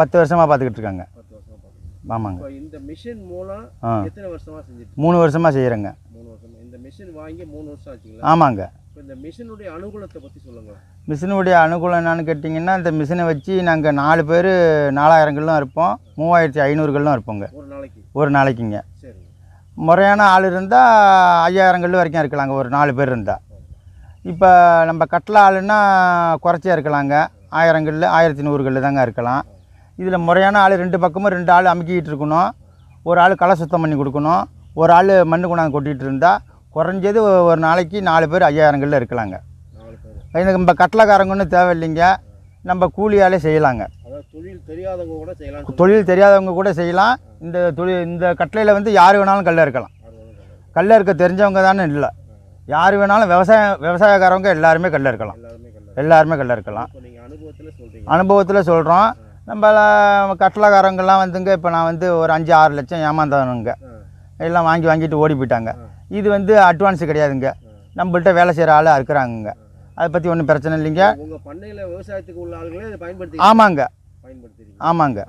பத்து வருஷமாக பார்த்துக்கிட்டு இருக்காங்க ஆமாங்க இந்த மிஷின் மூலம் எத்தனை வருஷமா செஞ்சுட்டு மூணு வருஷமாக செய்கிறேங்க மூணு வருஷம். இந்த மிஷின் வாங்கி மூணு வருஷம் ஆச்சுங்களா? ஆமாங்க. இப்போ இந்த மிஷினுடைய அனுகூலத்தை பற்றி சொல்லுங்க. மிஷினுடைய அனுகூலம் என்னன்னு கேட்டிங்கன்னா இந்த மிஷினை வச்சு நாங்கள் நாலு பேர் நாலாயிரங்களும் இருப்போம். மூவாயிரத்தி ஐநூறுகளும் இருப்போங்க. ஒரு நாளைக்கு. ஒரு நாளைக்குங்க. சரிங்க. முறையான ஆள் இருந்தால் ஐயாயிரங்கள் வரைக்கும் இருக்கலாங்க ஒரு நாலு பேர் இருந்தால் இப்போ நம்ம கட்டில ஆளுன்னா குறைச்சியா இருக்கலாங்க ஆயிரங்கல்ல ஆயிரத்தி நூறுகல்ல தாங்க இருக்கலாம். இதில் முறையான ஆள் ரெண்டு பக்கமும் ரெண்டு ஆள் அமுக்கிட்டு இருக்கணும். ஒரு ஆள் களை சுத்தம் பண்ணி கொடுக்கணும். ஒரு ஆள் மண்ணு கொண்டாந்து கொட்டிகிட்டு இருந்தால் குறைஞ்சது ஒரு நாளைக்கு நாலு பேர் ஐயாயிரங்கல்ல இருக்கலாங்க. எனக்கு நம்ம கட்டளக்காரங்கன்னு தேவையில்லைங்க. நம்ம கூலியாலே செய்யலாங்க. தொழில் தெரியாதவங்க கூட செய்யலாம் தொழில் தெரியாதவங்க கூட செய்யலாம். இந்த தொழில் இந்த கட்டளையில் வந்து யார் வேணாலும் கல்ல இருக்கலாம். கல்ல இருக்க தெரிஞ்சவங்க தானே இல்லை. யார் வேணாலும் விவசாயம் விவசாயக்காரவங்க எல்லாருமே கல்ல இருக்கலாம். எல்லாருமே கல்ல இருக்கலாம். அனுபவத்தில் சொல்கிறோம் நம்ம கட்டளக்காரங்கெல்லாம் வந்துங்க இப்போ நான் வந்து ஒரு அஞ்சு ஆறு லட்சம் ஏமாந்தவனுங்க. எல்லாம் வாங்கி வாங்கிட்டு ஓடி போயிட்டாங்க. இது வந்து அட்வான்ஸ் கிடையாதுங்க. நம்மள்ட்ட வேலை செய்கிற ஆள் இருக்கிறாங்கங்க. அதை பற்றி ஒன்றும் பிரச்சனை இல்லைங்க. உங்கள் பண்ணையில் விவசாயத்துக்கு உள்ள ஆளுங்களே பயன்படுத்தி ஆமாங்க. பயன்படுத்துறீங்க ஆமாங்க.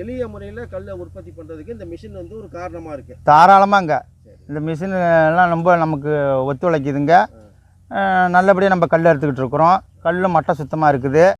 எளிய முறையில் கல்லை உற்பத்தி பண்ணுறதுக்கு இந்த மிஷின் வந்து ஒரு காரணமாக இருக்கு. தாராளமாங்க. இந்த மிஷின் எல்லாம் ரொம்ப நமக்கு ஒத்துழைக்குதுங்க. நல்லபடியாக நம்ம கல் எடுத்துக்கிட்டு இருக்கிறோம். கல்லும் மட்டை சுத்தமாக இருக்குது.